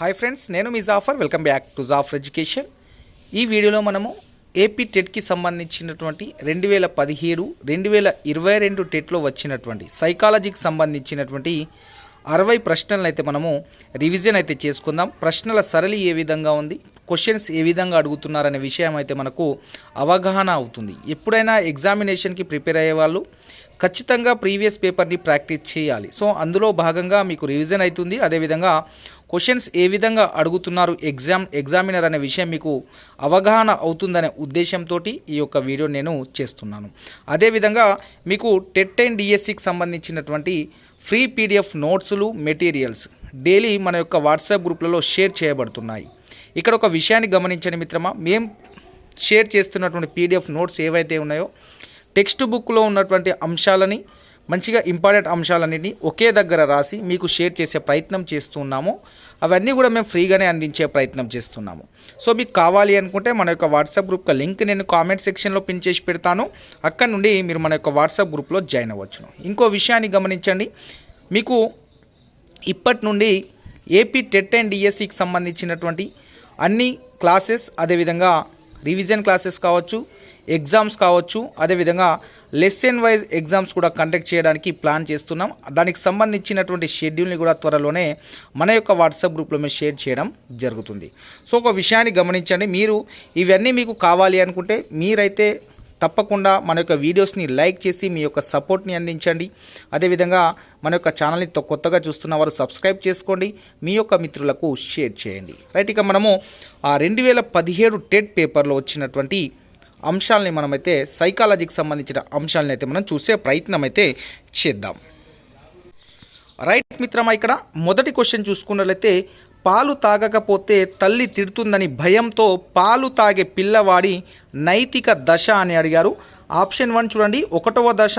Hi friends నేను మీ Jafar welcome back to Jafar education ఈ వీడియోలో మనము ఏపీ టెట్కి సంబంధించినటువంటి రెండు వేల పదిహేడు రెండు వేల ఇరవై రెండు టెట్లో వచ్చినటువంటి సైకాలజీకి సంబంధించినటువంటి అరవై ప్రశ్నలను అయితే మనము రివిజన్ అయితే చేసుకుందాం. ప్రశ్నల సరళి ఏ విధంగా ఉంది? క్వశ్చన్స్ ఏ విధంగా అడుగుతున్నారనే విషయం అయితే మనకు అవగాహన అవుతుంది. ఎప్పుడైనా ఎగ్జామినేషన్కి ప్రిపేర్ అయ్యే వాళ్ళు ఖచ్చితంగా ప్రీవియస్ పేపర్ని ప్రాక్టీస్ చేయాలి. సో అందులో భాగంగా మీకు రివిజన్ అవుతుంది. అదేవిధంగా క్వశ్చన్స్ ఏ విధంగా అడుగుతున్నారు ఎగ్జామ్ ఎగ్జామినర్ అనే విషయం మీకు అవగాహన అవుతుందనే ఉద్దేశంతో ఈ యొక్క వీడియో నేను చేస్తున్నాను. అదేవిధంగా మీకు టెట్ అండ్ డిఎస్సికి సంబంధించినటువంటి ఫ్రీ పీడిఎఫ్ నోట్సులు మెటీరియల్స్ డైలీ మన యొక్క వాట్సాప్ గ్రూప్లలో షేర్ చేయబడుతున్నాయి. ఇక్కడ ఒక విషయాన్ని గమనించండి మిత్రమా. మేము షేర్ చేస్తున్నటువంటి పీడిఎఫ్ నోట్స్ ఏవైతే ఉన్నాయో టెక్స్ట్ బుక్లో ఉన్నటువంటి అంశాలని మంచిగా ఇంపార్టెంట్ అంశాలన్నింటినీ ఒకే దగ్గర రాసి మీకు షేర్ చేసే ప్రయత్నం చేస్తున్నాము. అవన్నీ కూడా మేము ఫ్రీగానే అందించే ప్రయత్నం చేస్తున్నాము. సో మీకు కావాలి అనుకుంటే మన యొక్క వాట్సాప్ గ్రూప్ లింక్ నేను కామెంట్ సెక్షన్లో పిన్ చేసి పెడతాను. అక్కడ నుండి మీరు మన యొక్క వాట్సాప్ గ్రూప్లో జాయిన్ అవ్వచ్చును. ఇంకో విషయాన్ని గమనించండి. మీకు ఇప్పటి నుండి ఏపీ టెట్ అండ్ డిఎస్సికి సంబంధించినటువంటి అన్ని క్లాసెస్ అదేవిధంగా రివిజన్ క్లాసెస్ కావచ్చు ఎగ్జామ్స్ కావచ్చు అదేవిధంగా లెసన్ వైజ్ ఎగ్జామ్స్ కూడా కండక్ట్ చేయడానికి ప్లాన్ చేస్తున్నాం. దానికి సంబంధించినటువంటి షెడ్యూల్ని కూడా త్వరలోనే మన యొక్క వాట్సాప్ గ్రూప్లో మేము షేర్ చేయడం జరుగుతుంది. సో ఒక విషయాన్ని గమనించండి. మీరు ఇవన్నీ మీకు కావాలి అనుకుంటే మీరైతే తప్పకుండా మన యొక్క వీడియోస్ని లైక్ చేసి మీ యొక్క సపోర్ట్ని అందించండి. అదేవిధంగా మన యొక్క ఛానల్ని కొత్తగా చూస్తున్న వారు సబ్స్క్రైబ్ చేసుకోండి. మీ యొక్క మిత్రులకు షేర్ చేయండి. రైట్ ఇక మనము ఆ రెండు వేల పదిహేడు టెట్ పేపర్లో వచ్చినటువంటి అంశాలని మనమైతే సైకాలజీకి సంబంధించిన అంశాలని అయితే మనం చూసే ప్రయత్నం అయితే చేద్దాం. రైట్ మిత్రమా ఇక్కడ మొదటి క్వశ్చన్ చూసుకున్నట్లయితే పాలు తాగకపోతే తల్లి తిడుతుందని భయంతో పాలు తాగే పిల్లవాడి నైతిక దశ అని అడిగారు. ఆప్షన్ వన్ చూడండి ఒకటవ దశ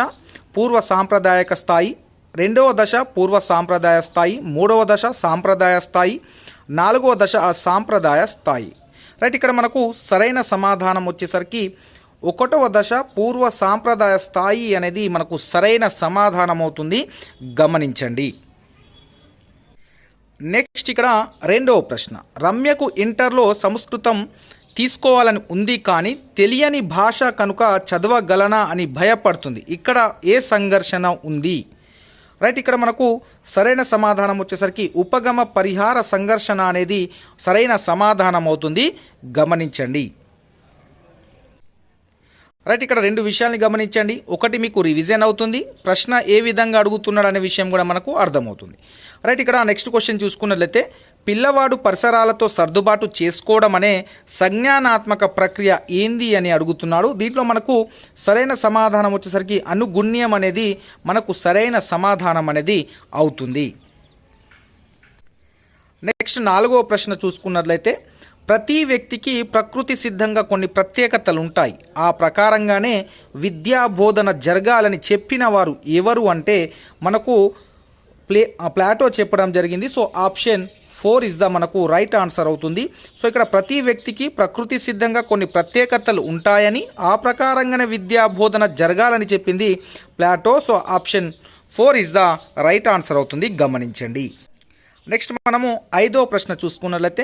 పూర్వ సాంప్రదాయక స్థాయి. రెండవ దశ పూర్వ సాంప్రదాయ స్థాయి. మూడవ దశ సాంప్రదాయ స్థాయి. నాలుగవ దశ సాంప్రదాయ స్థాయి. రైట్ ఇక్కడ మనకు సరైన సమాధానం వచ్చేసరికి ఒకటవ దశ పూర్వ సాంప్రదాయ స్థాయి అనేది మనకు సరైన సమాధానం అవుతుంది గమనించండి. నెక్స్ట్ ఇక్కడ రెండవ ప్రశ్న. రమ్యకు ఇంటర్లో సంస్కృతం తీసుకోవాలని ఉంది కానీ తెలియని భాష కనుక చదవగలనా అని భయపడుతుంది. ఇక్కడ ఏ సంఘర్షణ ఉంది? రైట్ ఇక్కడ మనకు సరైన సమాధానం వచ్చేసరికి ఉపగమ పరిహార సంఘర్షణ అనేది సరైన సమాధానం అవుతుంది. గమనించండి. రైట్ ఇక్కడ రెండు విషయాల్ని గమనించండి. ఒకటి మీకు రివిజన్ అవుతుంది. ప్రశ్న ఏ విధంగా అడుగుతున్నాడు అనే విషయం కూడా మనకు అర్థమవుతుంది. రైట్ ఇక్కడ నెక్స్ట్ క్వశ్చన్ చూసుకున్నట్లయితే పిల్లవాడు పరిసరాలతో సర్దుబాటు చేసుకోవడం అనే సంజ్ఞానాత్మక ప్రక్రియ ఏంది అని అడుగుతున్నాడు. దీంట్లో మనకు సరైన సమాధానం వచ్చేసరికి అనుగుణ్యం అనేది మనకు సరైన సమాధానం అనేది అవుతుంది. నెక్స్ట్ నాలుగవ ప్రశ్న చూసుకున్నట్లయితే ప్రతి వ్యక్తికి ప్రకృతి సిద్ధంగా కొన్ని ప్రత్యేకతలు ఉంటాయి. ఆ ప్రకారంగానే విద్యా బోధన జరగాలని చెప్పిన వారు ఎవరు అంటే మనకు ప్లే ప్లాటో చెప్పడం జరిగింది. So option four is the మనకు రైట్ ఆన్సర్ అవుతుంది. సో ఇక్కడ ప్రతి వ్యక్తికి ప్రకృతి సిద్ధంగా కొన్ని ప్రత్యేకతలు ఉంటాయని ఆ ప్రకారంగానే విద్యా బోధన జరగాలని చెప్పింది Plato. So option four is the right answer అవుతుంది. గమనించండి. నెక్స్ట్ మనము ఐదో ప్రశ్న చూసుకున్నట్లయితే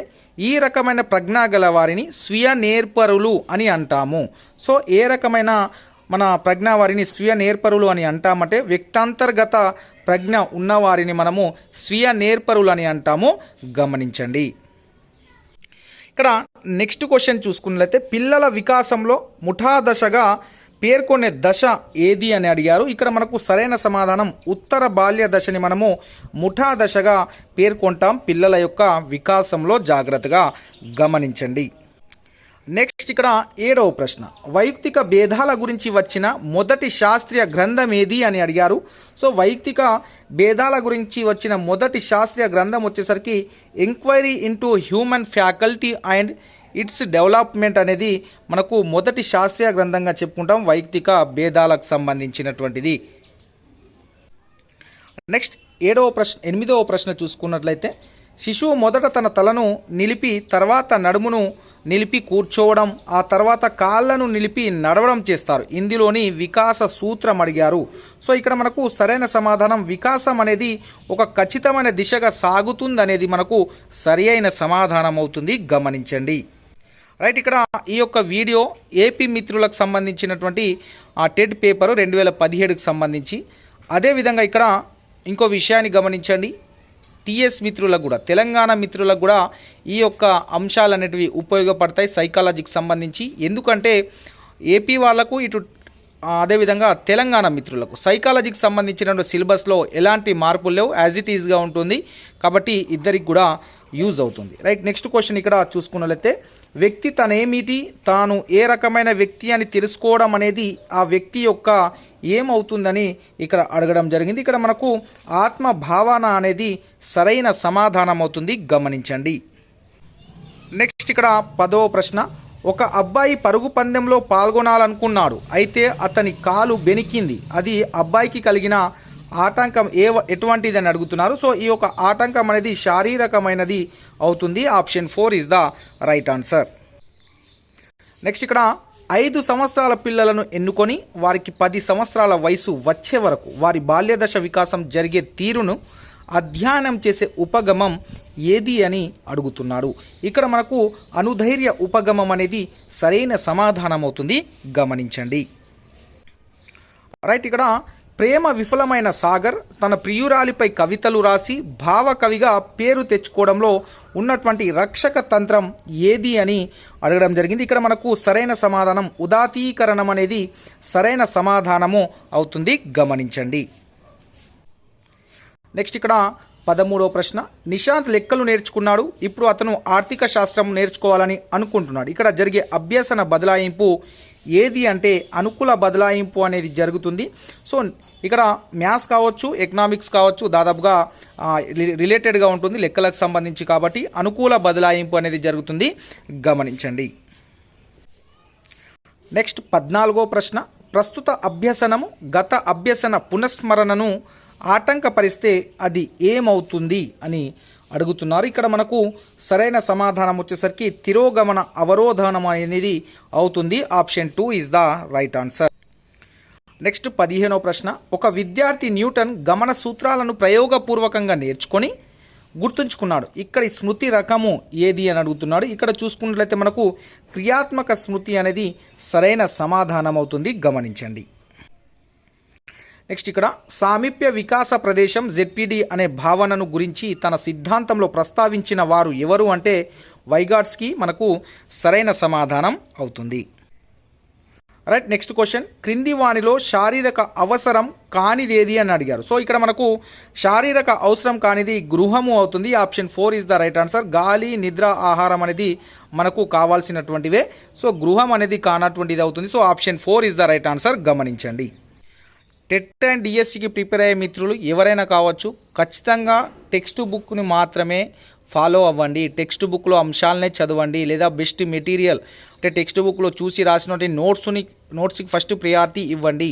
ఈ రకమైన ప్రజ్ఞ గల వారిని స్వీయ నేర్పరులు అని అంటాము. సో ఏ రకమైన మన ప్రజ్ఞావారిని స్వీయ నేర్పరులు అని అంటామంటే వ్యక్తాంతర్గత ప్రజ్ఞ ఉన్నవారిని మనము స్వీయ నేర్పరులు అని అంటాము. గమనించండి. ఇక్కడ నెక్స్ట్ క్వశ్చన్ చూసుకున్నట్లయితే పిల్లల వికాసంలో ముఠాదశగా పేర్కొనే దశ ఏది అని అడిగారు. ఇక్కడ మనకు సరైన సమాధానం ఉత్తర బాల్య దశని మనము ముఠా దశగా పేర్కొంటాం. పిల్లల యొక్క వికాసంలో జాగ్రత్తగా గమనించండి. నెక్స్ట్ ఇక్కడ ఏడవ ప్రశ్న. వైయక్తిక భేదాల గురించి వచ్చిన మొదటి శాస్త్రీయ గ్రంథం ఏది అని అడిగారు. సో వైయక్తిక భేదాల గురించి వచ్చిన మొదటి శాస్త్రీయ గ్రంథం వచ్చేసరికి enquiry into human faculty and its development అనేది మనకు మొదటి శాస్త్రీయ గ్రంథంగా చెప్పుకుంటాం. వైయక్తిక భేదాలకు సంబంధించినటువంటిది. నెక్స్ట్ ఏడవ ప్రశ్న ఎనిమిదవ ప్రశ్న చూసుకున్నట్లయితే శిశువు మొదట తన తలను నిలిపి తర్వాత నడుమును నిలిపి కూర్చోవడం ఆ తర్వాత కాళ్ళను నిలిపి నడవడం చేస్తారు. ఇందులోని వికాస సూత్రం అడిగారు. సో ఇక్కడ మనకు సరైన సమాధానం వికాసం అనేది ఒక ఖచ్చితమైన దిశగా సాగుతుంది అనేది మనకు సరి అయిన సమాధానం అవుతుంది. గమనించండి. రైట్ ఇక్కడ ఈ యొక్క వీడియో ఏపీ మిత్రులకు సంబంధించినటువంటి ఆ టెట్ పేపర్ రెండు వేల పదిహేడుకు సంబంధించి. అదేవిధంగా ఇక్కడ ఇంకో విషయాన్ని గమనించండి. టీఎస్ మిత్రులకు కూడా తెలంగాణ మిత్రులకు కూడా ఈ యొక్క అంశాలు అనేటివి ఉపయోగపడతాయి సైకాలజీకి సంబంధించి. ఎందుకంటే ఏపీ వాళ్ళకు ఇటు అదేవిధంగా తెలంగాణ మిత్రులకు సైకాలజీకి సంబంధించిన సిలబస్లో ఎలాంటి మార్పులు లేవు యాజ్ ఇట్ ఈజ్గా ఉంటుంది. కాబట్టి ఇద్దరికి కూడా యూజ్ అవుతుంది. రైట్ నెక్స్ట్ క్వశ్చన్ ఇక్కడ చూసుకున్నట్లయితే వ్యక్తి తనేమిటి తాను ఏ రకమైన వ్యక్తి అని తెలుసుకోవడం అనేది ఆ వ్యక్తి యొక్క ఏమవుతుందని ఇక్కడ అడగడం జరిగింది. ఇక్కడ మనకు ఆత్మ భావన అనేది సరైన సమాధానం అవుతుంది. గమనించండి. నెక్స్ట్ ఇక్కడ పదవ ప్రశ్న. ఒక అబ్బాయి పరుగు పందెంలో పాల్గొనాలనుకున్నాడు. అయితే అతని కాలు బెనికింది. అది అబ్బాయికి కలిగిన ఆటంకం ఏ ఎటువంటిది అని అడుగుతున్నారు. సో ఈ యొక్క ఆటంకం అనేది శారీరకమైనది అవుతుంది. Option four is the right answer. Next ఇక్కడ ఐదు సంవత్సరాల పిల్లలను ఎన్నుకొని వారికి పది సంవత్సరాల వయసు వచ్చే వరకు వారి బాల్యదశ వికాసం జరిగే తీరును అధ్యయనం చేసే ఉపగమం ఏది అని అడుగుతున్నాడు ఇక్కడ మనకు అనుధైర్య ఉపగమం అనేది సరైన సమాధానం అవుతుంది. గమనించండి. రైట్ ఇక్కడ ప్రేమ విఫలమైన సాగర్ తన ప్రియురాలిపై కవితలు రాసి భావకవిగా పేరు తెచ్చుకోవడంలో ఉన్నటువంటి రక్షక తంత్రం ఏది అని అడగడం జరిగింది. ఇక్కడ మనకు సరైన సమాధానం ఉదాతీకరణం అనేది సరైన సమాధానము అవుతుంది. గమనించండి. నెక్స్ట్ ఇక్కడ పదమూడవ ప్రశ్న. నిశాంత్ లెక్కలు నేర్చుకున్నాడు. ఇప్పుడు అతను ఆర్థిక శాస్త్రం నేర్చుకోవాలని అనుకుంటున్నాడు. ఇక్కడ జరిగే అభ్యసన బదలాయింపు ఏది అంటే అనుకూల బదలాయింపు అనేది జరుగుతుంది. సో ఇక్కడ మ్యాథ్స్ కావచ్చు ఎకనామిక్స్ కావచ్చు దాదాపుగా రి- రిలేటెడ్గా ఉంటుంది లెక్కలకు సంబంధించి కాబట్టి అనుకూల బదలాయింపు అనేది జరుగుతుంది. గమనించండి. నెక్స్ట్ పద్నాలుగో ప్రశ్న. ప్రస్తుత అభ్యసనము గత అభ్యసన పునఃస్మరణను ఆటంకపరిస్తే అది ఏమవుతుంది అని అడుగుతున్నారు. ఇక్కడ మనకు సరైన సమాధానం వచ్చేసరికి తిరోగమన అవరోధనం అనేది అవుతుంది. Option two is the right answer next పదిహేనో ప్రశ్న. ఒక విద్యార్థి న్యూటన్ గమన సూత్రాలను ప్రయోగపూర్వకంగా నేర్చుకొని గుర్తుంచుకున్నాడు. ఇక్కడ ఈ స్మృతి రకము ఏది అని అడుగుతున్నాడు. ఇక్కడ చూసుకున్నట్లయితే మనకు క్రియాత్మక స్మృతి అనేది సరైన సమాధానం అవుతుంది. గమనించండి. నెక్స్ట్ ఇక్కడ సామీప్య వికాస ప్రదేశం జెడ్పీడి అనే భావనను గురించి తన సిద్ధాంతంలో ప్రస్తావించిన వారు ఎవరు అంటే వైగాట్స్కి మనకు సరైన సమాధానం అవుతుంది. రైట్ నెక్స్ట్ క్వశ్చన్ క్రింది వాణిలో శారీరక అవసరం కానిదేది అని అడిగారు. సో ఇక్కడ మనకు శారీరక అవసరం కానిది గృహము అవుతుంది. Option four is the right answer గాలి నిద్ర ఆహారం అనేది మనకు కావాల్సినటువంటివే. సో గృహం అనేది కానటువంటిది అవుతుంది. So option four is the right answer గమనించండి. టెట్ అండ్ డిఎస్సికి ప్రిపేర్ అయ్యే మిత్రులు ఎవరైనా కావచ్చు ఖచ్చితంగా టెక్స్ట్ బుక్ని మాత్రమే ఫాలో అవ్వండి. టెక్స్ట్ బుక్లో అంశాలనే చదవండి లేదా బెస్ట్ మెటీరియల్ అంటే టెక్స్ట్ బుక్లో చూసి రాసినటువంటి నోట్స్ని నోట్స్కి ఫస్ట్ ప్రియారిటీ ఇవ్వండి.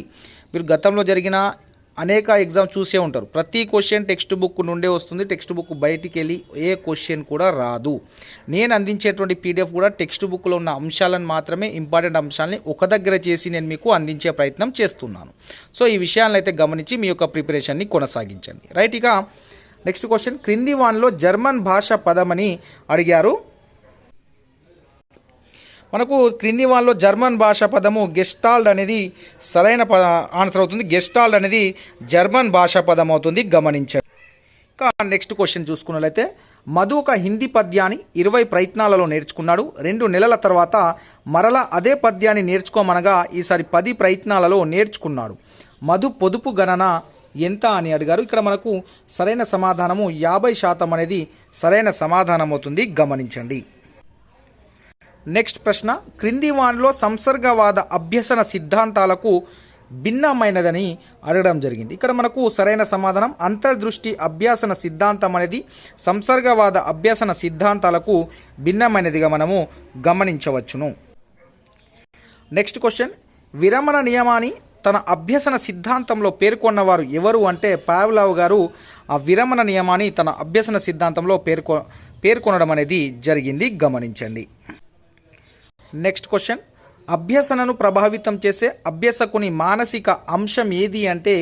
మీరు గతంలో జరిగిన అనేక ఎగ్జామ్ చూసే ఉంటారు. ప్రతి క్వశ్చన్ టెక్స్ట్ బుక్ నుండే వస్తుంది. టెక్స్ట్ బుక్ బయటికి వెళ్ళి ఏ క్వశ్చన్ కూడా రాదు. నేను అందించేటువంటి పీడిఎఫ్ కూడా టెక్స్ట్ బుక్లో ఉన్న అంశాలను మాత్రమే ఇంపార్టెంట్ అంశాలని ఒక దగ్గర చేసి నేను మీకు అందించే ప్రయత్నం చేస్తున్నాను. సో ఈ విషయాలను అయితే గమనించి మీ యొక్క ప్రిపరేషన్ని కొనసాగించండి. రైట్ ఇక నెక్స్ట్ క్వశ్చన్ క్రింది వాన్లో జర్మన్ భాష పదమని అడిగారు. మనకు క్రింది వాళ్ళలో జర్మన్ భాష పదము గెస్టాల్డ్ అనేది సరైన పద ఆన్సర్ అవుతుంది. గెస్టాల్డ్ అనేది జర్మన్ భాషా పదం అవుతుంది. గమనించండి. ఇంకా నెక్స్ట్ క్వశ్చన్ చూసుకున్నట్లయితే మధు ఒక హిందీ పద్యాన్ని ఇరవై ప్రయత్నాలలో నేర్చుకున్నాడు. రెండు నెలల తర్వాత మరలా అదే పద్యాన్ని నేర్చుకోమనగా ఈసారి పది ప్రయత్నాలలో నేర్చుకున్నాడు. మధు పొదుపు గణన ఎంత అని అడిగారు. ఇక్కడ మనకు సరైన సమాధానము యాభై శాతం అనేది సరైన సమాధానం అవుతుంది. గమనించండి. నెక్స్ట్ ప్రశ్న క్రింది వానిలో సంసర్గవాద అభ్యసన సిద్ధాంతాలకు భిన్నమైనదని అడగడం జరిగింది. ఇక్కడ మనకు సరైన సమాధానం అంతర్దృష్టి అభ్యాసన సిద్ధాంతం అనేది సంసర్గవాద అభ్యసన సిద్ధాంతాలకు భిన్నమైనదిగా మనము గమనించవచ్చును. నెక్స్ట్ క్వశ్చన్ విరమణ నియమాన్ని తన అభ్యసన సిద్ధాంతంలో పేర్కొన్నవారు ఎవరు అంటే పావ్లావ్ గారు ఆ విరమణ నియమాన్ని తన అభ్యసన సిద్ధాంతంలో పేర్కొ పేర్కొనడం అనేది జరిగింది. గమనించండి. నెక్స్ట్ క్వశ్చన్ అభ్యసనను ప్రభావితం చేసే అభ్యసకుని మానసిక అంశం ఏది అంటే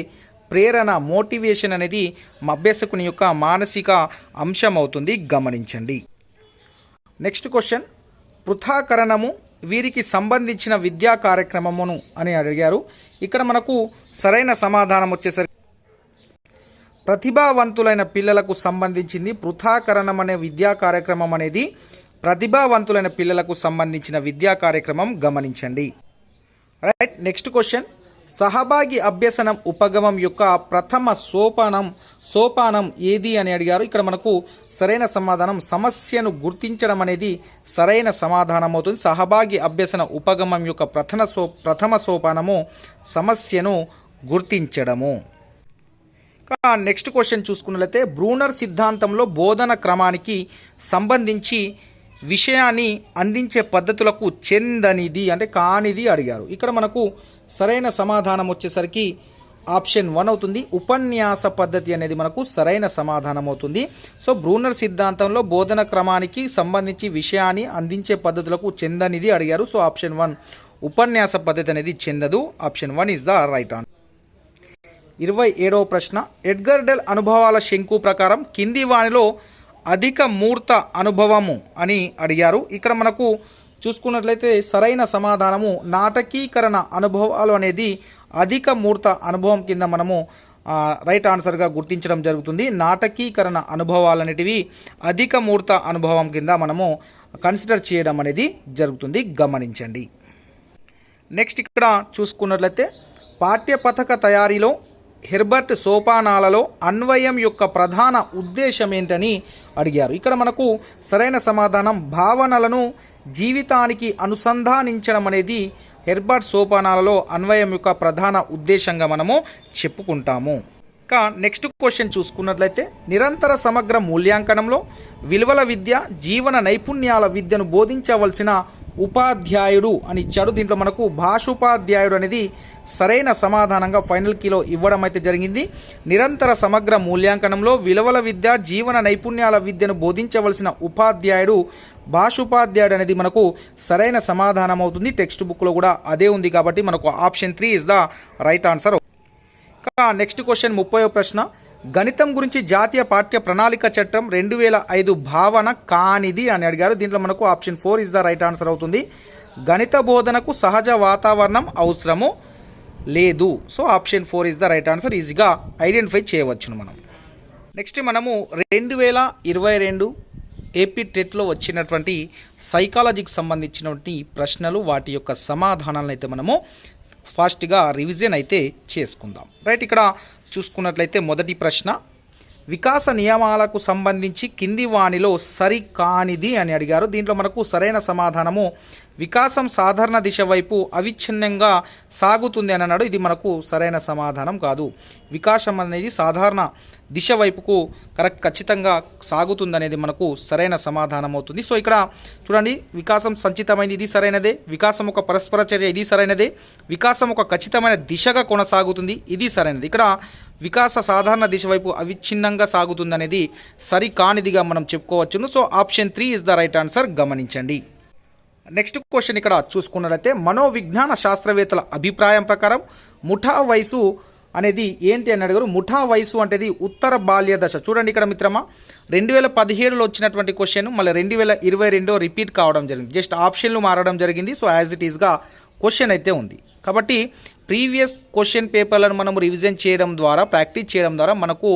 ప్రేరణ మోటివేషన్ అనేది అభ్యసకుని యొక్క మానసిక అంశం అవుతుంది. గమనించండి. నెక్స్ట్ క్వశ్చన్ పృథాకరణము వీరికి సంబంధించిన విద్యా కార్యక్రమమును అని అడిగారు. ఇక్కడ మనకు సరైన సమాధానం వచ్చేసరికి ప్రతిభావంతులైన పిల్లలకు సంబంధించింది పృథాకరణం అనే విద్యా కార్యక్రమం అనేది ప్రతిభావంతులైన పిల్లలకు సంబంధించిన విద్యా కార్యక్రమం గమనించండి. రైట్ నెక్స్ట్ క్వశ్చన్ సహభాగి అభ్యసనం ఉపగమం యొక్క ప్రథమ సోపానం సోపానం ఏది అని అడిగారు. ఇక్కడ మనకు సరైన సమాధానం సమస్యను గుర్తించడం అనేది సరైన సమాధానం అవుతుంది. సహభాగి అభ్యసన ఉపగమం యొక్క ప్రథమ సో ప్రథమ సోపానము సమస్యను గుర్తించడము. నెక్స్ట్ క్వశ్చన్ చూసుకున్నట్లయితే బ్రూనర్ సిద్ధాంతంలో బోధన క్రమానికి సంబంధించి విషయాన్ని అందించే పద్ధతులకు చెందనిది అంటే కానిది అడిగారు. ఇక్కడ మనకు సరైన సమాధానం వచ్చేసరికి ఆప్షన్ వన్ అవుతుంది. ఉపన్యాస పద్ధతి అనేది మనకు సరైన సమాధానం అవుతుంది. సో బ్రూనర్ సిద్ధాంతంలో బోధన క్రమానికి సంబంధించి విషయాన్ని అందించే పద్ధతులకు చెందనిది అడిగారు. సో ఆప్షన్ వన్ ఉపన్యాస పద్ధతి అనేది చెందదు. Option one is the right on ఇరవై ఏడవ ప్రశ్న ఎడ్గర్డెల్ అనుభవాల శంకు ప్రకారం కింది వానిలో అధిక మూర్త అనుభవము అని అడిగారు. ఇక్కడ మనకు చూసుకున్నట్లయితే సరైన సమాధానము నాటకీకరణ అనుభవాలు అనేది అధిక మూర్త అనుభవం కింద మనము రైట్ ఆన్సర్గా గుర్తించడం జరుగుతుంది. నాటకీకరణ అనుభవాలు అనేటివి అధిక మూర్త అనుభవం కింద మనము కన్సిడర్ చేయడం అనేది జరుగుతుంది. గమనించండి. నెక్స్ట్ ఇక్కడ చూసుకున్నట్లయితే పాఠ్యపథక తయారీలో హెర్బర్ట్ సోపానాలలో అన్వయం యొక్క ప్రధాన ఉద్దేశం ఏంటని అడిగారు. ఇక్కడ మనకు సరైన సమాధానం భావనలను జీవితానికి అనుసంధానించడం అనేది హెర్బర్ట్ సోపానాలలో అన్వయం యొక్క ప్రధాన ఉద్దేశంగా మనము చెప్పుకుంటాము. ఇంకా నెక్స్ట్ క్వశ్చన్ చూసుకున్నట్లయితే నిరంతర సమగ్ర మూల్యాంకనంలో విలువల విద్య జీవన నైపుణ్యాల విద్యను బోధించవలసిన ఉపాధ్యాయుడు అని ఇచ్చాడు. దీంట్లో మనకు భాషోపాధ్యాయుడు అనేది సరైన సమాధానంగా ఫైనల్ కీలో ఇవ్వడం అయితే జరిగింది. నిరంతర సమగ్ర మూల్యాంకనంలో విలువల విద్య జీవన నైపుణ్యాల విద్యను బోధించవలసిన ఉపాధ్యాయుడు భాషోపాధ్యాయుడు అనేది మనకు సరైన సమాధానం అవుతుంది. టెక్స్ట్ బుక్లో కూడా అదే ఉంది కాబట్టి మనకు option three is the right answer next question ముప్పై ప్రశ్న. గణితం గురించి జాతీయ పాఠ్య ప్రణాళిక చట్టం రెండు వేల ఐదు భావన కానిది అని అడిగారు. దీంట్లో మనకు option four is the right answer అవుతుంది. గణిత బోధనకు సహజ వాతావరణం అవసరము లేదు. So option four is the right answer ఈజీగా ఐడెంటిఫై చేయవచ్చును మనం. నెక్స్ట్ మనము రెండు వేల ఇరవై రెండు ఏపీ టెట్లో వచ్చినటువంటి సైకాలజీకి సంబంధించినటువంటి ప్రశ్నలు వాటి యొక్క సమాధానాలను అయితే మనము ఫాస్ట్గా రివిజన్ అయితే చేసుకుందాం. రైట్ ఇక్కడ చూసుకున్నట్లయితే మొదటి ప్రశ్న. వికాస నియమాలకు సంబంధించి కింది వాణిలో సరికానిది అని అడిగారు. దీంట్లో మనకు సరైన సమాధానము వికాసం సాధారణ దిశ వైపు అవిచ్ఛిన్నంగా సాగుతుంది అని అన్నాడు. ఇది మనకు సరైన సమాధానం కాదు. వికాసం అనేది సాధారణ దిశ వైపుకు కరెక్ట్ ఖచ్చితంగా సాగుతుంది అనేది మనకు సరైన సమాధానం అవుతుంది. సో ఇక్కడ చూడండి వికాసం సంచితమైనది ఇది సరైనదే. వికాసం ఒక పరస్పర చర్య ఇది సరైనదే. వికాసం ఒక ఖచ్చితమైన దిశగా కొనసాగుతుంది ఇది సరైనది. ఇక్కడ వికాస సాధారణ దిశ వైపు అవిచ్ఛిన్నంగా సాగుతుంది అనేది సరికానిదిగా మనం చెప్పుకోవచ్చును. So option three is the right answer. గమనించండి. నెక్స్ట్ క్వశ్చన్ ఇక్కడ చూసుకున్నట్లయితే మనోవిజ్ఞాన శాస్త్రవేత్తల అభిప్రాయం ప్రకారం ముఠా వయసు అనేది ఏంటి అని అడిగారు. ముఠా వయసు అంటేది ఉత్తర బాల్య దశ. చూడండి ఇక్కడ మిత్రమా రెండు వేల పదిహేడులో వచ్చినటువంటి క్వశ్చన్ మళ్ళీ రెండు వేల ఇరవై రెండో రిపీట్ కావడం జరిగింది. జస్ట్ ఆప్షన్లు మారడం జరిగింది. సో యాజ్ ఇట్ ఈస్గా క్వశ్చన్ అయితే ఉంది. కాబట్టి ప్రీవియస్ క్వశ్చన్ పేపర్లను మనం రివిజన్ చేయడం ద్వారా ప్రాక్టీస్ చేయడం ద్వారా మనకు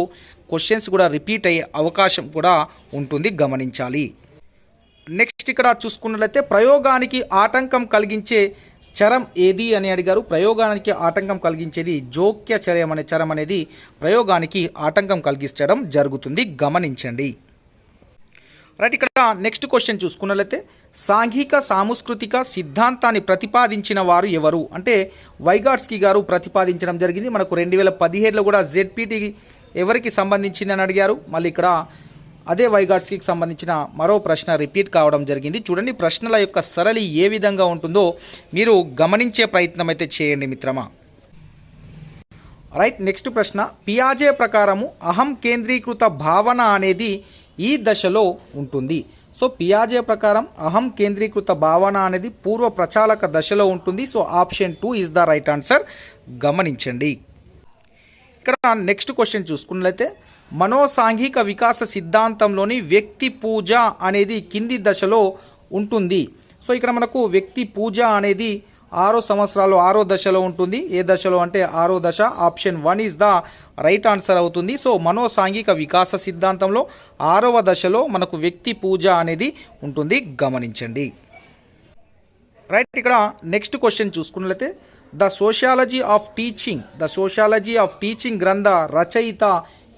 క్వశ్చన్స్ కూడా రిపీట్ అయ్యే అవకాశం కూడా ఉంటుంది. గమనించాలి. నెక్స్ట్ ఇక్కడ చూసుకున్నట్లయితే ప్రయోగానికి ఆటంకం కలిగించే చరం ఏది అని అడిగారు. ప్రయోగానికి ఆటంకం కలిగించేది జోక్య చర్యం అనే చరం అనేది ప్రయోగానికి ఆటంకం కలిగించడం జరుగుతుంది. గమనించండి. రైట్ ఇక్కడ నెక్స్ట్ క్వశ్చన్ చూసుకున్నట్లయితే సాంఘిక సాంస్కృతిక సిద్ధాంతాన్ని ప్రతిపాదించిన వారు ఎవరు? అంటే వైగాట్స్కి గారు ప్రతిపాదించడం జరిగింది. మనకు రెండు వేల పదిహేడులో కూడా జెడ్పీటీ ఎవరికి సంబంధించిందని అడిగారు. మళ్ళీ ఇక్కడ అదే వైగాట్స్కి సంబంధించిన మరో ప్రశ్న రిపీట్ కావడం జరిగింది. చూడండి ప్రశ్నల యొక్క సరళి ఏ విధంగా ఉంటుందో మీరు గమనించే ప్రయత్నం అయితే చేయండి మిత్రమా. రైట్ నెక్స్ట్ ప్రశ్న. పియాజే ప్రకారము అహం కేంద్రీకృత భావన అనేది ఈ దశలో ఉంటుంది. సో పియాజే ప్రకారం అహం కేంద్రీకృత భావన అనేది పూర్వ ప్రచాలక దశలో ఉంటుంది. So option two is the right answer గమనించండి. ఇక్కడ నెక్స్ట్ క్వశ్చన్ చూసుకున్నట్లయితే మనోసాంఘిక వికాస సిద్ధాంతంలోని వ్యక్తి పూజ అనేది కింది దశలో ఉంటుంది. సో ఇక్కడ మనకు వ్యక్తి పూజ అనేది ఆరో సంవత్సరాలు ఆరో దశలో ఉంటుంది. ఏ దశలో అంటే ఆరో దశ option one is the right answer అవుతుంది. సో మనోసాంఘిక వికాస సిద్ధాంతంలో ఆరవ దశలో మనకు వ్యక్తి పూజ అనేది ఉంటుంది. గమనించండి. రైట్ ఇక్కడ నెక్స్ట్ క్వశ్చన్ చూసుకున్నట్లయితే the sociology of teaching the sociology of teaching గ్రంథ రచయిత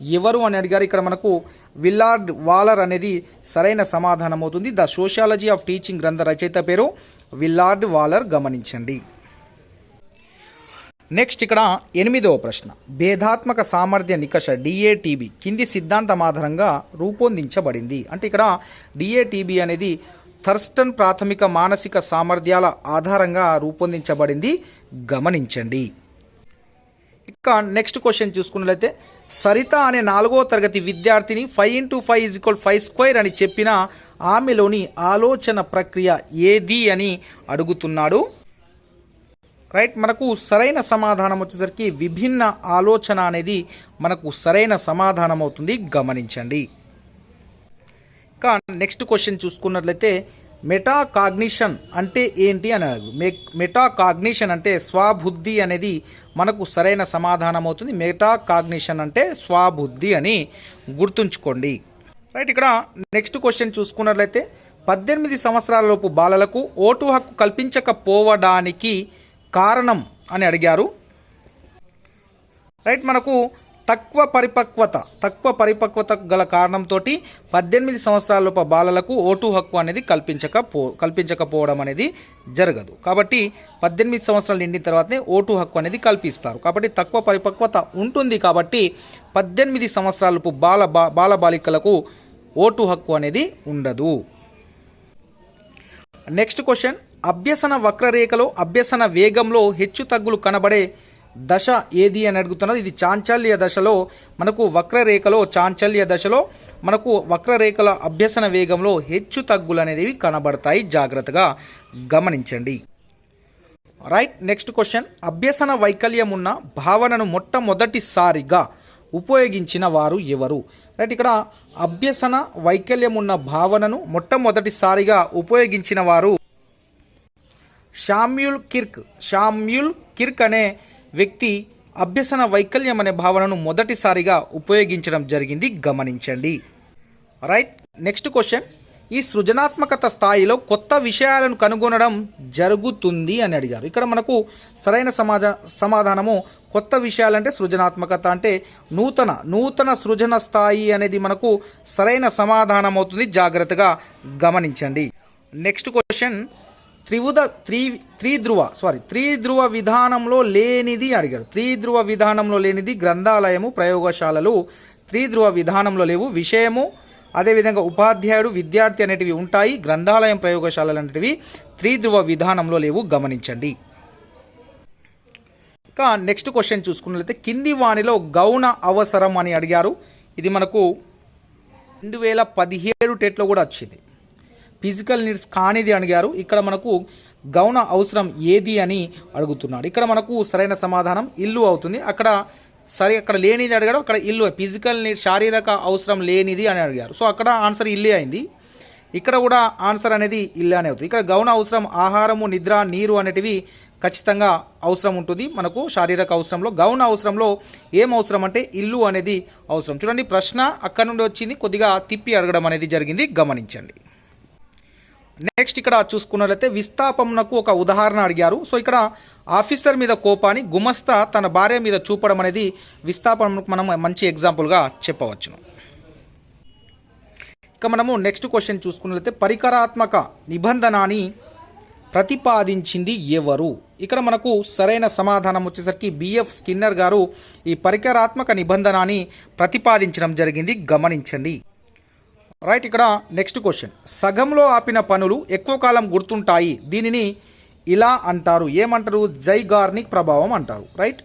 ఎవరు అని అడిగారు. ఇక్కడ మనకు విల్లార్డ్ వాలర్ అనేది సరైన సమాధానం అవుతుంది. ద సోషాలజీ ఆఫ్ టీచింగ్ గ్రంథ రచయిత పేరు విల్లార్డ్ వాలర్. గమనించండి. నెక్స్ట్ ఇక్కడ ఎనిమిదవ ప్రశ్న. భేదాత్మక సామర్థ్య నికష డిఏటిబి కింది సిద్ధాంతం ఆధారంగా రూపొందించబడింది. అంటే ఇక్కడ డిఏటిబి అనేది థర్స్టన్ ప్రాథమిక మానసిక సామర్థ్యాల ఆధారంగా రూపొందించబడింది. గమనించండి. ఇక నెక్స్ట్ క్వశ్చన్ చూసుకున్నట్లయితే సరిత అనే నాలుగో తరగతి విద్యార్థిని five into five is equal five square అని చెప్పిన ఆమెలోని ఆలోచన ప్రక్రియ ఏది అని అడుగుతున్నాడు. రైట్ మనకు సరైన సమాధానం వచ్చేసరికి విభిన్న ఆలోచన అనేది మనకు సరైన సమాధానం అవుతుంది గమనించండి. ఇక నెక్స్ట్ క్వశ్చన్ చూసుకున్నట్లయితే మెటాకాగ్నిషన్ అంటే ఏంటి అని అడుగు. మె మెటాకాగ్నిషన్ అంటే స్వబుద్ధి అనేది మనకు సరైన సమాధానం అవుతుంది. మెటాకాగ్నిషన్ అంటే స్వబుద్ధి అని గుర్తుంచుకోండి. రైట్ ఇక్కడ నెక్స్ట్ క్వశ్చన్ చూసుకున్నట్లయితే పద్దెనిమిది సంవత్సరాలలోపు బాలలకు ఓటు హక్కు కల్పించకపోవడానికి కారణం అని అడిగారు. రైట్ మనకు తక్కువ పరిపక్వత తక్కువ పరిపక్వత గల కారణంతో పద్దెనిమిది సంవత్సరాలలోపు బాలలకు ఓటు హక్కు అనేది కల్పించకపో కల్పించకపోవడం అనేది జరగదు. కాబట్టి పద్దెనిమిది సంవత్సరాలు నిండిన తర్వాతనే ఓటు హక్కు అనేది కల్పిస్తారు. కాబట్టి తక్కువ పరిపక్వత ఉంటుంది కాబట్టి పద్దెనిమిది సంవత్సరాలపు బాల బా- బాల బాలికలకు ఓటు హక్కు అనేది ఉండదు. Next question. అభ్యసన వక్రరేఖలో అభ్యసన వేగంలో హెచ్చు తగ్గులు కనబడే దశ ఏది అని అడుగుతున్నారు ఇది చాంచల్య దశలో మనకు వక్రరేఖలో చాంచల్య దశలో మనకు వక్రరేఖల అభ్యసన వేగంలో హెచ్చు తగ్గులు అనేవి కనబడతాయి. జాగ్రత్తగా గమనించండి. Right next question. అభ్యసన వైకల్యం ఉన్న భావనను మొట్టమొదటిసారిగా ఉపయోగించిన వారు ఎవరు? రైట్ ఇక్కడ అభ్యసన వైకల్యం ఉన్న భావనను మొట్టమొదటిసారిగా ఉపయోగించిన వారు షామ్యూల్ కిర్క్. షామ్యూల్ కిర్క్ అనే వ్యక్తి అభ్యసన వైకల్యం అనే భావనను మొదటిసారిగా ఉపయోగించడం జరిగింది. గమనించండి. Right next question. ఈ సృజనాత్మకత స్థాయిలో కొత్త విషయాలను కనుగొనడం జరుగుతుంది అని అడిగారు. ఇక్కడ మనకు సరైన సమాజ సమాధానము కొత్త విషయాలంటే సృజనాత్మకత అంటే నూతన నూతన సృజన స్థాయి అనేది మనకు సరైన సమాధానం అవుతుంది జాగ్రత్తగా గమనించండి. Next question. త్రివుద త్రి త్రిధ్రువ సారీ త్రిధ్రువ విధానంలో లేనిది అడిగారు త్రిధ్రువ విధానంలో లేనిది గ్రంథాలయము ప్రయోగశాలలు త్రిధ్రువ విధానంలో లేవు. విషయము అదేవిధంగా ఉపాధ్యాయుడు విద్యార్థి అనేటివి ఉంటాయి. గ్రంథాలయం ప్రయోగశాలలు అనేటివి త్రిధ్రువ విధానంలో లేవు. గమనించండి. ఇంకా నెక్స్ట్ క్వశ్చన్ చూసుకున్నట్లయితే కింది వాణిలో గౌణ అవసరం అని అడిగారు. ఇది మనకు రెండు వేల పదిహేడు టెట్లో కూడా వచ్చింది. ఫిజికల్ నీడ్స్ కానిది అడిగారు. ఇక్కడ మనకు గౌన అవసరం ఏది అని అడుగుతున్నాడు ఇక్కడ మనకు సరైన సమాధానం ఇల్లు అవుతుంది. అక్కడ సరే అక్కడ లేనిది అడిగాడు అక్కడ ఇల్లు ఫిజికల్ నీడ్ శారీరక అవసరం లేనిది అని అడిగారు. సో అక్కడ ఆన్సర్ ఇల్లే అయింది. ఇక్కడ కూడా ఆన్సర్ అనేది ఇల్లు అనే అవుతుంది. ఇక్కడ గౌన అవసరం ఆహారము నిద్ర నీరు అనేటివి ఖచ్చితంగా అవసరం ఉంటుంది. మనకు శారీరక అవసరంలో గౌన అవసరంలో ఏం అవసరం అంటే ఇల్లు అనేది అవసరం. చూడండి ప్రశ్న అక్కడ నుండి వచ్చింది. కొద్దిగా తిప్పి అడగడం అనేది జరిగింది. గమనించండి. నెక్స్ట్ ఇక్కడ చూసుకున్నట్లయితే విస్థాపనకు ఒక ఉదాహరణ అడిగారు. సో ఇక్కడ ఆఫీసర్ మీద కోపాన్ని గుమస్తా తన భార్య మీద చూపడం అనేది విస్థాపనకు మనం మంచి ఎగ్జాంపుల్గా చెప్పవచ్చును. ఇక మనము నెక్స్ట్ క్వశ్చన్ చూసుకున్నట్లయితే పరికరాత్మక నిబంధనని ప్రతిపాదించింది ఎవరు? ఇక్కడ మనకు సరైన సమాధానం వచ్చేసరికి బిఎఫ్ స్కిన్నర్ గారు ఈ పరికరాత్మక నిబంధనని ప్రతిపాదించడం జరిగింది. గమనించండి. రైట్ ఇక్కడ నెక్స్ట్ క్వశ్చన్ సగంలో ఆపిన పనులు ఎక్కువ కాలం గుర్తుంటాయి. దీనిని ఇలా అంటారు. ఏమంటారు? జైగార్నిక్ ప్రభావం అంటారు. రైట్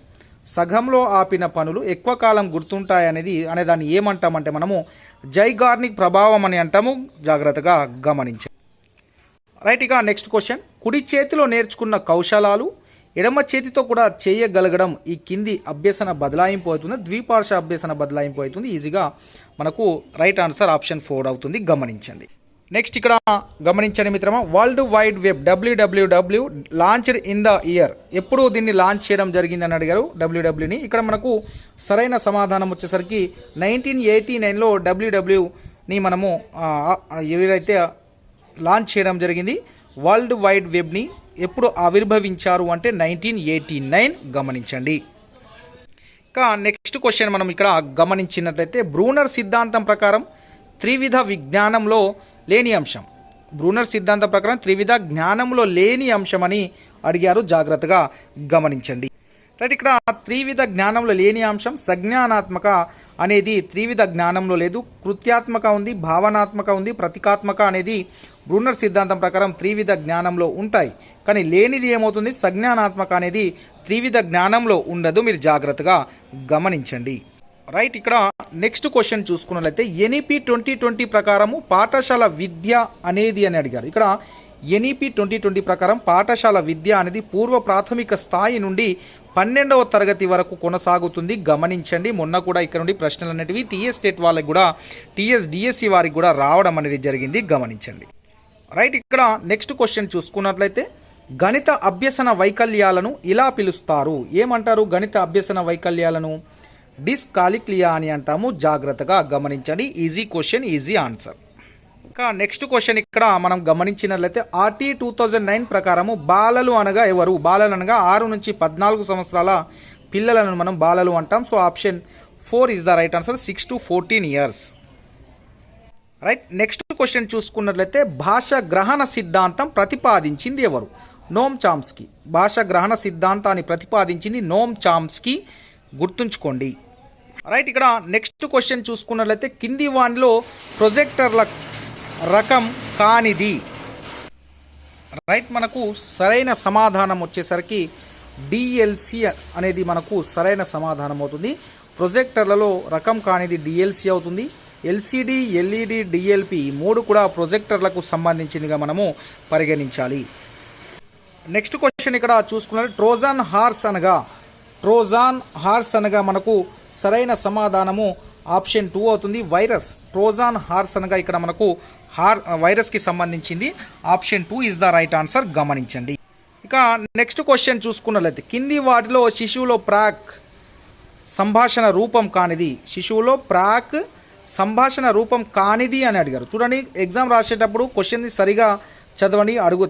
సగంలో ఆపిన పనులు ఎక్కువ కాలం గుర్తుంటాయి అనేది అనే దాన్ని ఏమంటామంటే మనము జైగార్నిక్ ప్రభావం అని అంటాము. జాగ్రత్తగా గమనించాం రైట్ ఇక నెక్స్ట్ క్వశ్చన్ కుడి చేతిలో నేర్చుకున్న కౌశలాలు ఎడమ చేతితో కూడా చేయగలగడం ఈ కింది అభ్యసన బదలాయింపు అవుతుంది. ద్విపార్శ్వ అభ్యసన బదలాయింపు అవుతుంది. ఈజీగా మనకు రైట్ ఆన్సర్ ఆప్షన్ ఫోర్ అవుతుంది. గమనించండి. నెక్స్ట్ ఇక్కడ గమనించండి మిత్రమా world wide web WWW launched in the year. ఎప్పుడు దీన్ని లాంచ్ చేయడం జరిగిందని అడిగారు డబ్ల్యూడబ్ల్యూని ఇక్కడ మనకు సరైన సమాధానం వచ్చేసరికి నైన్టీన్ ఎయిటీ నైన్లో డబ్ల్యూడబ్ల్యూని మనము ఎవరైతే లాంచ్ చేయడం జరిగింది వరల్డ్ వైడ్ వెబ్ని ఎప్పుడు ఆవిర్భవించారు అంటే నైన్టీన్ ఎయిటీ నైన్ గమనించండి. ఇంకా నెక్స్ట్ క్వశ్చన్ మనం ఇక్కడ గమనించినట్లయితే బ్రూనర్ సిద్ధాంతం ప్రకారం త్రివిధ విజ్ఞానంలో లేని అంశం. బ్రూనర్ సిద్ధాంతం ప్రకారం త్రివిధ జ్ఞానంలో లేని అంశం అని అడిగారు. జాగ్రత్తగా గమనించండి. రైట్ ఇక్కడ త్రివిధ జ్ఞానంలో లేని అంశం సజ్ఞానాత్మక అనేది త్రివిధ జ్ఞానంలో లేదు. కృత్యాత్మక ఉంది భావనాత్మక ఉంది ప్రతికాత్మక అనేది బ్రూనర్ సిద్ధాంతం ప్రకారం త్రివిధ జ్ఞానంలో ఉంటాయి. కానీ లేనిది ఏమవుతుంది? సజ్ఞానాత్మక అనేది త్రివిధ జ్ఞానంలో ఉండదు. మీరు జాగ్రత్తగా గమనించండి. రైట్ ఇక్కడ నెక్స్ట్ క్వశ్చన్ చూసుకున్నట్లయితే ఎన్ఈపి ట్వంటీ ట్వంటీ ప్రకారము పాఠశాల విద్య అనేది అని అడిగారు. ఇక్కడ ఎన్ఈపి ట్వంటీ ట్వంటీ ప్రకారం పాఠశాల విద్య అనేది పూర్వ ప్రాథమిక స్థాయి నుండి పన్నెండవ తరగతి వరకు కొనసాగుతుంది. గమనించండి మొన్న కూడా ఇక్కడ నుండి ప్రశ్నలు అనేటివి టీఎస్ స్టేట్ వాళ్ళకి కూడా టీఎస్ డిఎస్సి వారికి కూడా రావడం అనేది జరిగింది. గమనించండి. రైట్ ఇక్కడ నెక్స్ట్ క్వశ్చన్ చూసుకున్నట్లయితే గణిత అభ్యసన వైకల్యాలను ఇలా పిలుస్తారు. ఏమంటారు గణిత అభ్యసన వైకల్యాలను? డిస్కాలిక్లియా అని అంటాము. జాగ్రత్తగా గమనించండి. Easy question easy answer. ఇంకా నెక్స్ట్ క్వశ్చన్ ఇక్కడ మనం గమనించినట్లయితే ఆర్టీ టూ థౌజండ్ నైన్ ప్రకారము బాలలు అనగా ఎవరు? బాలలు అనగా ఆరు నుంచి పద్నాలుగు సంవత్సరాల పిల్లలను మనం బాలలు అంటాం. So option four is the right answer six to fourteen years right next question చూసుకున్నట్లయితే భాష గ్రహణ సిద్ధాంతం ప్రతిపాదించింది ఎవరు? నోమ్ చామ్స్కి. భాష గ్రహణ సిద్ధాంతాన్ని ప్రతిపాదించింది నోమ్ చామ్స్కి. గుర్తుంచుకోండి. రైట్ ఇక్కడ నెక్స్ట్ క్వశ్చన్ చూసుకున్నట్లయితే కింది వాన్లో ప్రొజెక్టర్ల రకం కానిది. రైట్ మనకు సరైన సమాధానం వచ్చేసరికి డిఎల్సి అనేది మనకు సరైన సమాధానం అవుతుంది. ప్రొజెక్టర్లలో రకం కానిది డిఎల్సి అవుతుంది. ఎల్సిడి ఎల్ఈడి డిఎల్పి మూడు కూడా ప్రొజెక్టర్లకు సంబంధించినగా మనము పరిగణించాలి. నెక్స్ట్ క్వశ్చన్ ఇక్కడ చూసుకున్నది ట్రోజాన్ హార్స్ అనగా ట్రోజాన్ హార్స్ అనగా మనకు సరైన సమాధానము ఆప్షన్ టూ అవుతుంది. వైరస్ ట్రోజాన్ హార్స్ అనగా ఇక్కడ మనకు హార్ వైరస్కి సంబంధించింది. Option two is the right answer. గమనించండి. ఇక నెక్స్ట్ క్వశ్చన్ చూసుకున్నట్లయితే కింది వాటిలో శిశువులో ప్రాక్ సంభాషణ రూపం కానిది. శిశువులో ప్రాక్ సంభాషణ రూపం కానిది అని అడిగారు. చూడండి ఎగ్జామ్ రాసేటప్పుడు క్వశ్చన్ని సరిగా చదవండి. అడుగు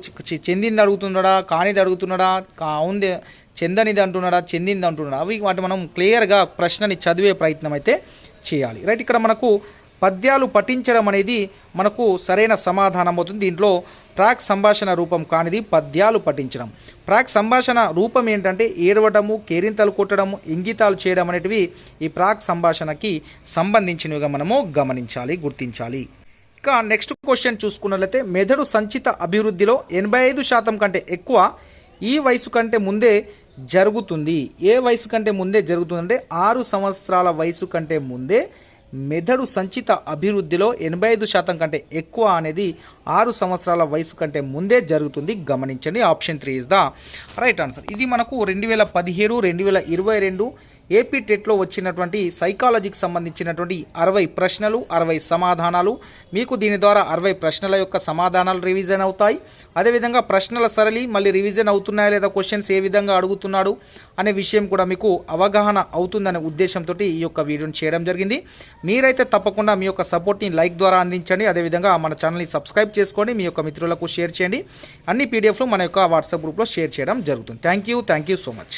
చెందింది అడుగుతున్నాడా కానిది అడుగుతున్నాడా కావుంది ఉంది చెందనిది అంటున్నాడా చెందింది అంటున్నాడా అవి వాటి మనం క్లియర్గా ప్రశ్నని చదివే ప్రయత్నం అయితే చేయాలి. రైట్ ఇక్కడ మనకు పద్యాలు పఠించడం అనేది మనకు సరైన సమాధానం అవుతుంది. దీంట్లో ప్రాక్ సంభాషణ రూపం కానిది పద్యాలు పఠించడం. ప్రాక్ సంభాషణ రూపం ఏంటంటే ఏడవటము కేరింతలు కొట్టడము ఇంగితాలు చేయడం అనేటివి ఈ ప్రాక్ సంభాషణకి సంబంధించినవిగా మనము గమనించాలి గుర్తించాలి. ఇక నెక్స్ట్ క్వశ్చన్ చూసుకున్నట్లయితే మెదడు సంచిత అభివృద్ధిలో ఎనభై ఐదు శాతం కంటే ఎక్కువ ఈ వయసు కంటే ముందే జరుగుతుంది. ఏ వయసు కంటే ముందే జరుగుతుందంటే ఆరు సంవత్సరాల వయసు కంటే ముందే మెదడు సంచిత అభివృద్ధిలో ఎనభై ఐదు శాతం కంటే ఎక్కువ అనేది ఆరు సంవత్సరాల వయసు కంటే ముందే జరుగుతుంది. గమనించండి. Option three is the right answer. ఇది మనకు రెండు వేల పదిహేడు రెండు వేల ఇరవై రెండు ఏపీ టెట్లో వచ్చినటువంటి సైకాలజీకి సంబంధించినటువంటి అరవై ప్రశ్నలు అరవై సమాధానాలు మీకు దీని ద్వారా అరవై ప్రశ్నల యొక్క సమాధానాలు రివిజన్ అవుతాయి. అదేవిధంగా ప్రశ్నల సరళి మళ్ళీ రివిజన్ అవుతున్నాయా లేదా క్వశ్చన్స్ ఏ విధంగా అడుగుతున్నాడు అనే విషయం కూడా మీకు అవగాహన అవుతుందనే ఉద్దేశంతో ఈ యొక్క వీడియోని చేయడం జరిగింది. మీరైతే తప్పకుండా మీ యొక్క సపోర్ట్ని లైక్ ద్వారా అందించండి. అదేవిధంగా మన ఛానల్ని సబ్స్క్రైబ్ చేసుకోండి. మీ యొక్క మిత్రులకు షేర్ చేయండి. అన్ని పీడిఎఫ్లు మన యొక్క వాట్సాప్ గ్రూప్లో షేర్ చేయడం జరుగుతుంది. Thank you. Thank you so much.